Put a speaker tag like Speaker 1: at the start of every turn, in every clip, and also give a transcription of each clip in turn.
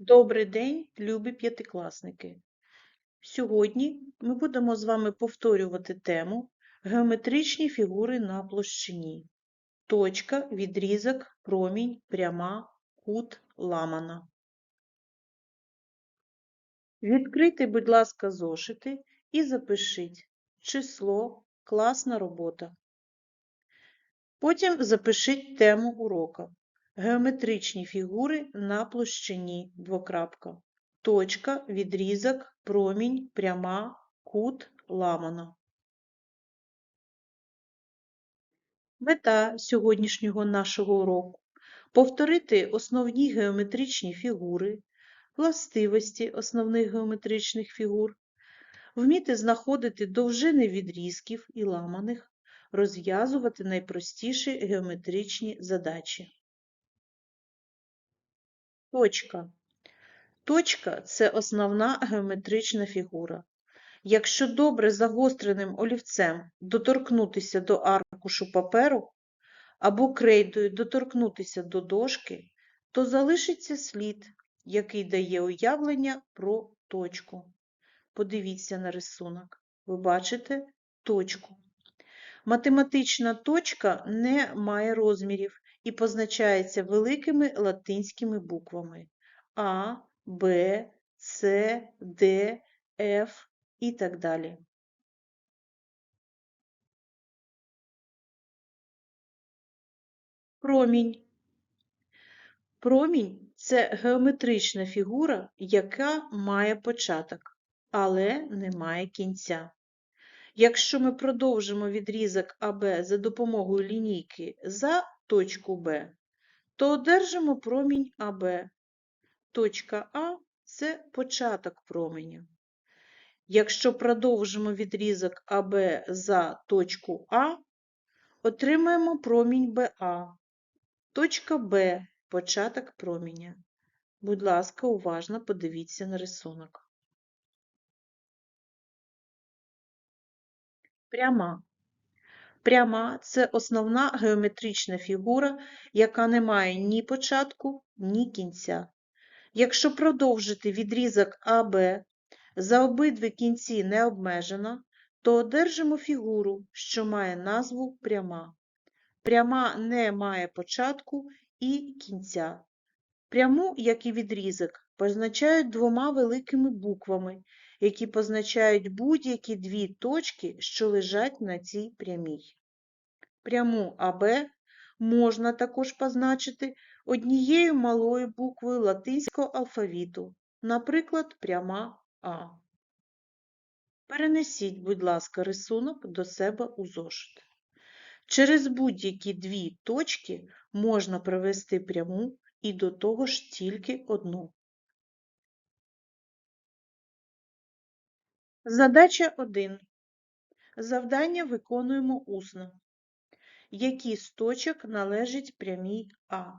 Speaker 1: Добрий день, любі п'ятикласники! Сьогодні ми будемо з вами повторювати тему Геометричні фігури на площині. Точка, відрізок, промінь, пряма, кут, ламана. Відкрийте, будь ласка, зошити і запишіть число, класна робота. Потім запишіть тему урока. Геометричні фігури на площині двокрапка. Точка, відрізок, промінь, пряма, кут, ламана. Мета сьогоднішнього нашого уроку – повторити основні геометричні фігури, властивості основних геометричних фігур, вміти знаходити довжини відрізків і ламаних, розв'язувати найпростіші геометричні задачі. Точка. Точка – це основна геометрична фігура. Якщо добре загостреним олівцем доторкнутися до аркушу паперу або крейдою доторкнутися до дошки, то залишиться слід, який дає уявлення про точку. Подивіться на рисунок. Ви бачите точку. Математична точка не має розмірів і позначається великими латинськими буквами А, Б, С, Д, Ф і так далі. Промінь. Промінь – це геометрична фігура, яка має початок, але не має кінця. Якщо ми продовжимо відрізок АБ за допомогою лінійки за точку Б, то одержимо промінь АБ. Точка А – це початок променя. Якщо продовжимо відрізок АБ за точку А, отримаємо промінь БА. Точка Б – початок променя. Будь ласка, уважно подивіться на рисунок. Пряма. Пряма – це основна геометрична фігура, яка не має ні початку, ні кінця. Якщо продовжити відрізок АБ за обидві кінці не обмежено, то одержимо фігуру, що має назву пряма. Пряма не має початку і кінця. Пряму, як і відрізок, позначають двома великими буквами, які позначають будь-які дві точки, що лежать на цій прямій. Пряму АБ можна також позначити однією малою буквою латинського алфавіту, наприклад, пряма А. Перенесіть, будь ласка, рисунок до себе у зошит. Через будь-які дві точки можна провести пряму і до того ж тільки одну. Задача 1. Завдання виконуємо усно. Які з точок належить прямій А?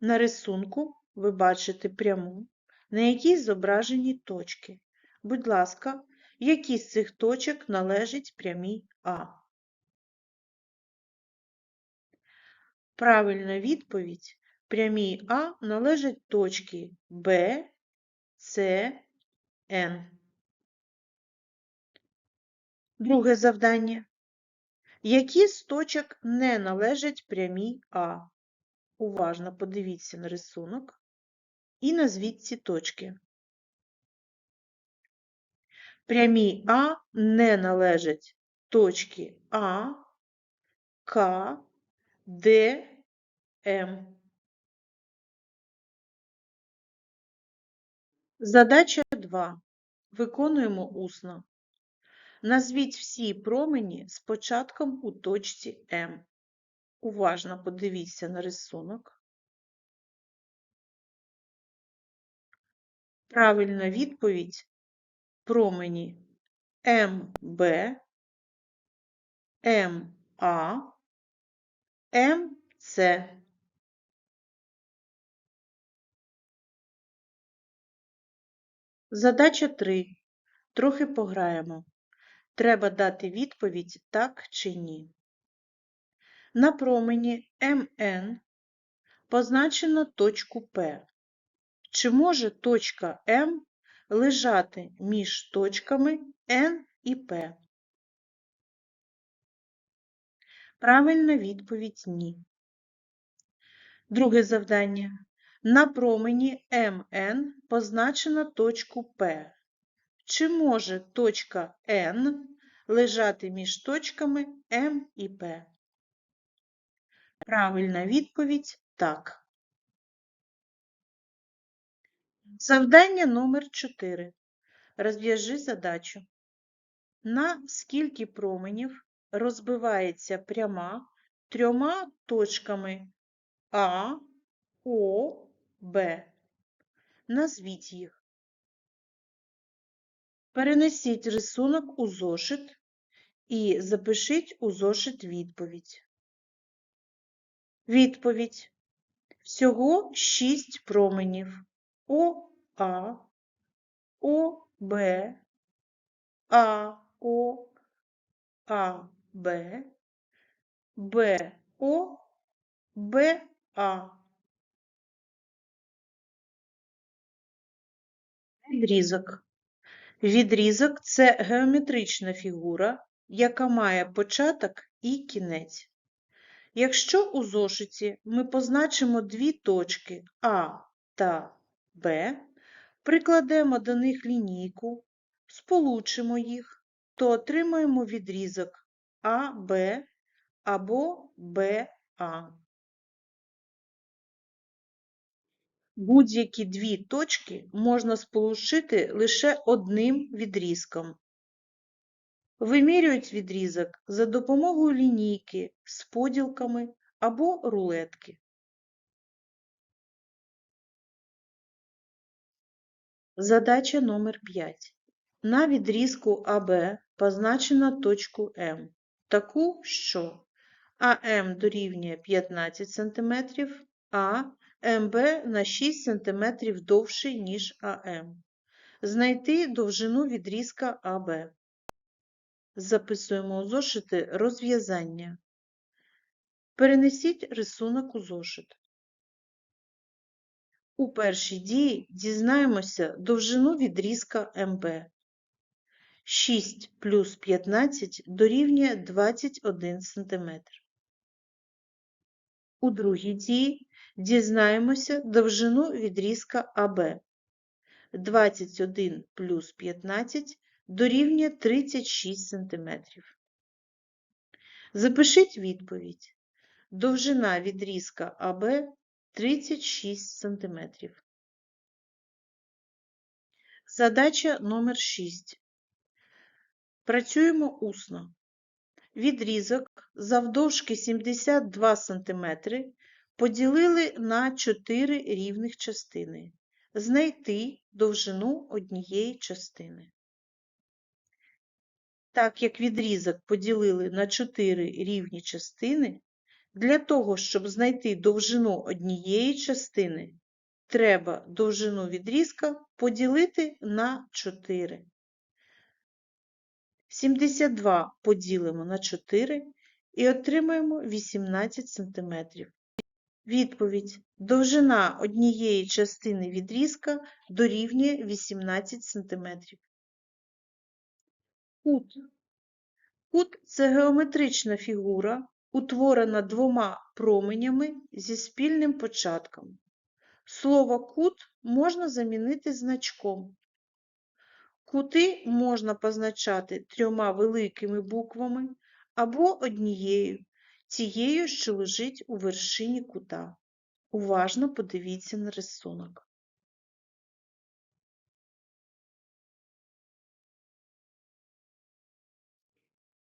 Speaker 1: На рисунку ви бачите пряму, на якій зображені точки. Будь ласка, які з цих точок належить прямій А? Правильна відповідь. Прямій А належать точки Б, С, Н. Друге завдання. Які з точок не належать прямій А? Уважно подивіться на рисунок і назвіть ці точки. Прямій А не належать точки А, К, Д, М. Задача 2. Виконуємо усно. Назвіть всі промені з початком у точці М. Уважно подивіться на рисунок. Правильна відповідь промені МБ, МА, МЦ. Задача 3. Трохи пограємо. Треба дати відповідь так чи ні. На промені МН позначено точку П. Чи може точка М лежати між точками N і P? Правильна відповідь ні. Друге завдання. На промені МН позначено точку P. Чи може точка N лежати між точками М і П? Правильна відповідь так. Завдання номер 4. Розв'яжи задачу. На скільки променів розбивається пряма трьома точками А, О, Б. Назвіть їх. Перенесіть рисунок у зошит і запишіть у зошит відповідь. Відповідь. Всього 6 променів ОА, ОБ, АО, АБ, БО, БА. Відрізок. Відрізок це геометрична фігура, яка має початок і кінець. Якщо у зошиті ми позначимо дві точки А та Б, прикладемо до них лінійку, сполучимо їх, то отримаємо відрізок АБ або БА. Будь-які дві точки можна сполучити лише одним відрізком. Вимірюють відрізок за допомогою лінійки з поділками або рулетки. Задача номер 5. На відрізку АБ позначено точку М, таку, що АМ дорівнює 15 см, а МБ на 6 см довший, ніж АМ. Знайти довжину відрізка АБ. Записуємо у зошити розв'язання. Перенесіть рисунок у зошит. У першій дії дізнаємося довжину відрізка МБ. 6 плюс 15 дорівнює 21 см. У другій дії дізнаємося довжину відрізка АБ. 21 плюс 15 дорівнює 36 см. Запишіть відповідь. Довжина відрізка АБ 36 см. Задача номер 6. Працюємо усно. Відрізок завдовжки 72 см поділили на 4 рівних частини. Знайти довжину однієї частини. Так як відрізок поділили на 4 рівні частини, для того, щоб знайти довжину однієї частини, треба довжину відрізка поділити на 4. 72 поділимо на 4 і отримаємо 18 см. Відповідь. Довжина однієї частини відрізка дорівнює 18 см. Кут. Кут – це геометрична фігура, утворена двома променями зі спільним початком. Слово кут можна замінити значком. Кути можна позначати трьома великими буквами або однією, тією, що лежить у вершині кута. Уважно подивіться на рисунок.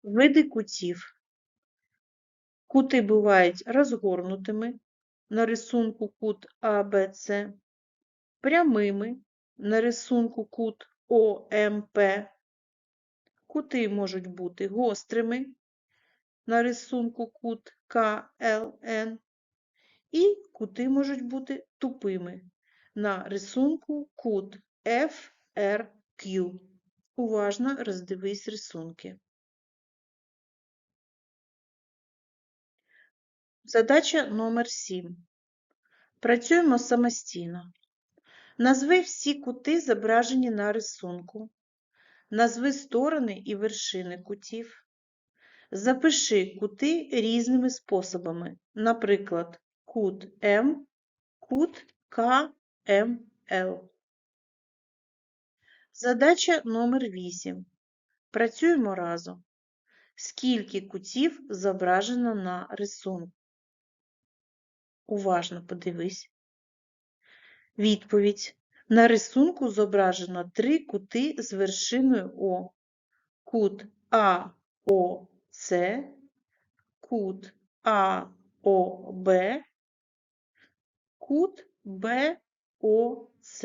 Speaker 1: Види кутів. Кути бувають розгорнутими на рисунку кут АБЦ, прямими на рисунку кут ОМП. Кути можуть бути гострими на рисунку кут КЛН, і кути можуть бути тупими на рисунку кут FRQ. Уважно роздивись рисунки. Задача номер 7. Працюємо самостійно. Назви всі кути, зображені на рисунку. Назви сторони і вершини кутів. Запиши кути різними способами, наприклад, кут М, кут КМЛ. Задача номер 8. Працюємо разом. Скільки кутів зображено на рисунку? Уважно подивись. Відповідь. На рисунку зображено три кути з вершиною О. Кут АОЦ, кут АОБ, кут БОЦ.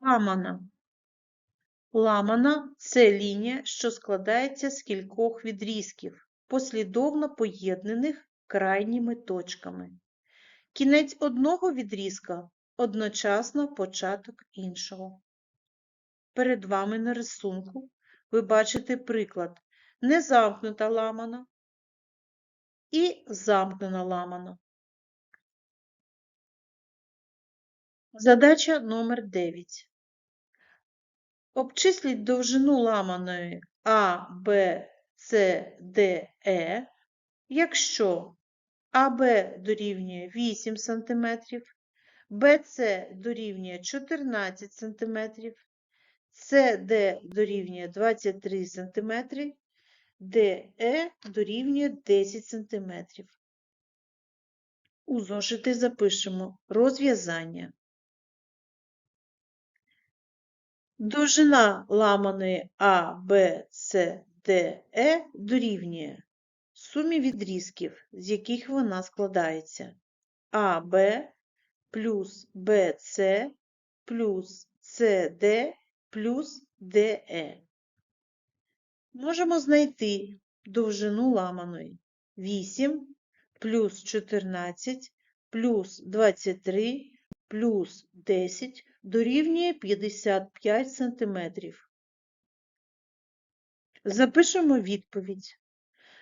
Speaker 1: Ламана. Ламана – це лінія, що складається з кількох відрізків, послідовно поєднаних крайніми точками. Кінець одного відрізка – одночасно початок іншого. Перед вами на рисунку ви бачите приклад незамкнута ламана і замкнена ламана. Задача номер 9. Обчисліть довжину ламаної А, Б, С, Д, Е, якщо АБ дорівнює 8 см, БЦ дорівнює 14 см, СД дорівнює 23 см, ДЕ дорівнює 10 см. У зошити запишемо розв'язання. Довжина ламаної А, Б, С, Е дорівнює сумі відрізків, з яких вона складається. АБ плюс БЦ плюс СД плюс ДЕ. Можемо знайти довжину ламаної 8 плюс 14 плюс 23 плюс 10 дорівнює 55 см. Запишемо відповідь.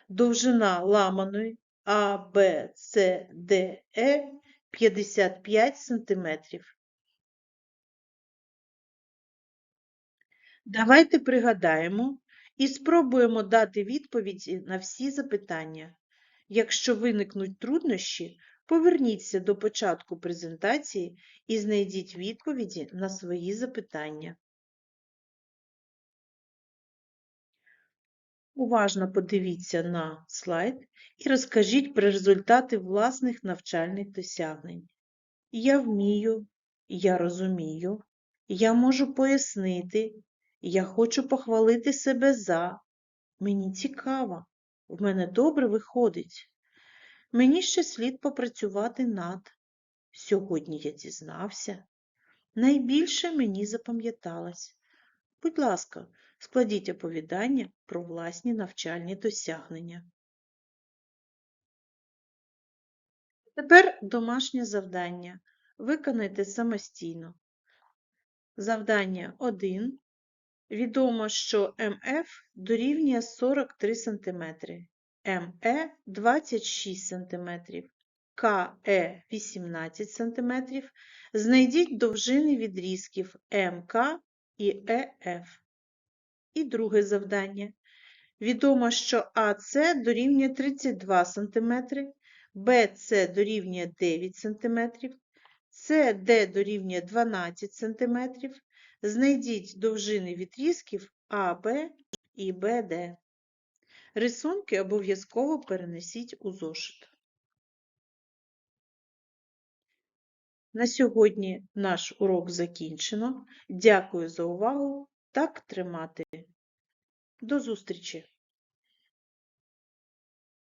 Speaker 1: Довжина ламаної А, Б, С, Д, Е 55 см. Давайте пригадаємо і спробуємо дати відповіді на всі запитання. Якщо виникнуть труднощі, поверніться до початку презентації і знайдіть відповіді на свої запитання. Уважно подивіться на слайд і розкажіть про результати власних навчальних досягнень. Я вмію, я розумію, я можу пояснити, я хочу похвалити себе за. Мені цікаво, в мене добре виходить. Мені ще слід попрацювати над. Сьогодні я дізнався. Найбільше мені запам'яталось. Будь ласка, складіть оповідання про власні навчальні досягнення. Тепер домашнє завдання. Виконайте самостійно. Завдання 1. Відомо, що МФ дорівнює 43 см, МЕ 26 см, КЕ 18 см. Знайдіть довжини відрізків МК і ЕФ. І друге завдання. Відомо, що АС дорівнює 32 см, БС дорівнює 9 см, СД дорівнює 12 см. Знайдіть довжини відрізків АБ і БД. Рисунки обов'язково перенесіть у зошит. На сьогодні наш урок закінчено. Дякую за увагу. Так тримати. До зустрічі!